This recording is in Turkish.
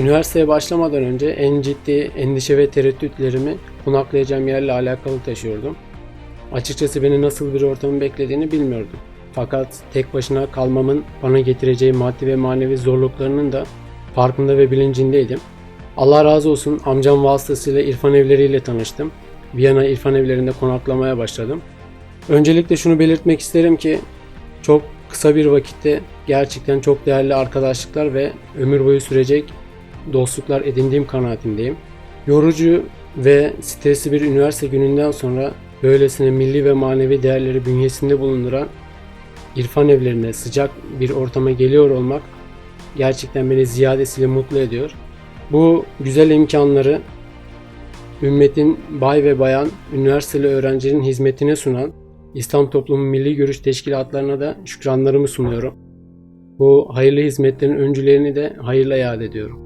Üniversiteye başlamadan önce en ciddi endişe ve tereddütlerimi konaklayacağım yerle alakalı taşıyordum. Açıkçası beni nasıl bir ortamın beklediğini bilmiyordum. Fakat tek başına kalmamın bana getireceği maddi ve manevi zorluklarının da farkında ve bilincindeydim. Allah razı olsun amcam vasıtasıyla irfan evleriyle tanıştım. Viyana irfan evlerinde konaklamaya başladım. Öncelikle şunu belirtmek isterim ki çok kısa bir vakitte gerçekten çok değerli arkadaşlıklar ve ömür boyu sürecek dostluklar edindiğim kanaatindeyim. Yorucu ve stresli bir üniversite gününden sonra böylesine milli ve manevi değerleri bünyesinde bulunduran irfan evlerine sıcak bir ortama geliyor olmak gerçekten beni ziyadesiyle mutlu ediyor. Bu güzel imkanları ümmetin bay ve bayan üniversiteli öğrencilerin hizmetine sunan İslam Toplumu Milli Görüş Teşkilatlarına da şükranlarımı sunuyorum. Bu hayırlı hizmetlerin öncülerini de hayırla yad ediyorum.